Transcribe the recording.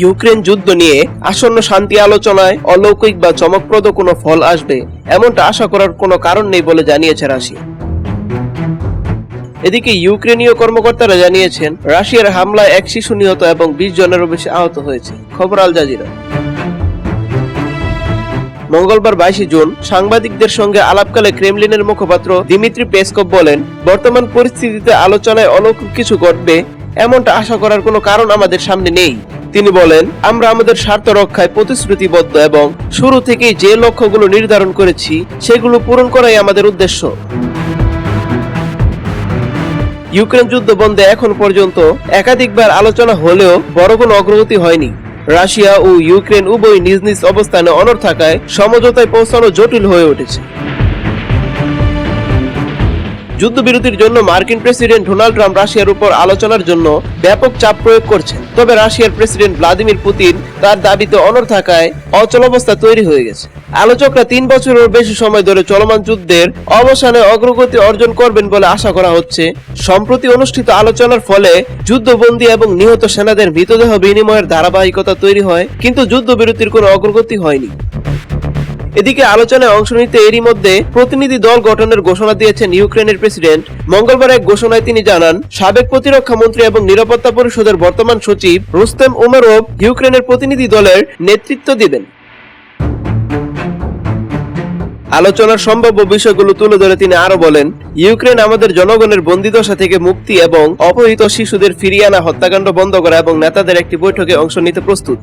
Ukraine যুদ্ধ নিয়ে আসন্ন শান্তি আলোচনায় অলৌকিক বা চমকপ্রদ কোনো ফল আসবে, এমনটা আশা করার কোনো কারণ নেই বলে জানিয়েছে রাশিয়া। এদিকে ইউক্রেনীয় কর্মকর্তারা জানিয়েছেন, রাশিয়ার হামলায় এক শিশু নিহত এবং বিশ জনেরও বেশি আহত হয়েছে। খবর আল জাজিরা। মঙ্গলবার বাইশে জুন সাংবাদিকদের সঙ্গে আলাপকালে ক্রেমলিনের মুখপাত্র দিমিত্রি পেসকপ বলেন, বর্তমান পরিস্থিতিতে আলোচনায় অলৌকিক কিছু ঘটবে, এমনটা আশা করার কোনো কারণ আমাদের সামনে নেই। তিনি বলেন, আমরা আমাদের স্বার্থ রক্ষায় প্রতিশ্রুতিবদ্ধ এবং শুরু থেকেই যে লক্ষ্যগুলো নির্ধারণ করেছি, সেগুলো পূরণ করাই আমাদের উদ্দেশ্য। ইউক্রেন যুদ্ধ বন্ধে এখন পর্যন্ত একাধিকবার আলোচনা হলেও বড় কোনো অগ্রগতি হয়নি। রাশিয়া ও ইউক্রেন উভয় নিজ নিজ অবস্থানে অনড় থাকায় সমঝোতায় পৌঁছানো জটিল হয়ে উঠেছে। যুদ্ধবিরতির জন্য মার্কিন প্রেসিডেন্ট ডোনাল্ড ট্রাম্প রাশিয়ার উপর আলোচনার জন্য ব্যাপক চাপ প্রয়োগ করছেন। তবে রাশিয়ার প্রেসিডেন্ট ভ্লাদিমির পুতিন তার দাবিতে অনড় থাকায় অচল অবস্থা তৈরি হয়ে গেছে। আলোচকরা তিন বছরের বেশি সময় ধরে চলমান যুদ্ধের অবসানে অগ্রগতি অর্জন করবেন বলে আশা করা হচ্ছে। সম্প্রতি অনুষ্ঠিত আলোচনার ফলে যুদ্ধবন্দী এবং নিহত সেনাদের মৃতদেহ বিনিময়ের ধারাবাহিকতা তৈরি হয়, কিন্তু যুদ্ধবিরতির কোনো অগ্রগতি হয়নি। এদিকে আলোচনায় অংশ নিতে এরই মধ্যে প্রতিনিধি দল গঠনের ঘোষণা দিয়েছেন ইউক্রেনের প্রেসিডেন্ট। মঙ্গলবার এক ঘোষণায় তিনি জানান, সাবেক প্রতিরক্ষা মন্ত্রী এবং নিরাপত্তা পরিষদের বর্তমান সচিব রুস্তেম উমেরভ ইউক্রেনের প্রতিনিধি দলের নেতৃত্ব দিবেন। আলোচনার সম্ভাব্য বিষয়গুলো তুলে ধরে তিনি আরও বলেন, ইউক্রেন আমাদের জনগণের বন্দিদশা থেকে মুক্তি এবং অপহৃত শিশুদের ফিরিয়ে আনা হত্যাকাণ্ড বন্ধ করা এবং নেতাদের একটি বৈঠকে অংশ নিতে প্রস্তুত।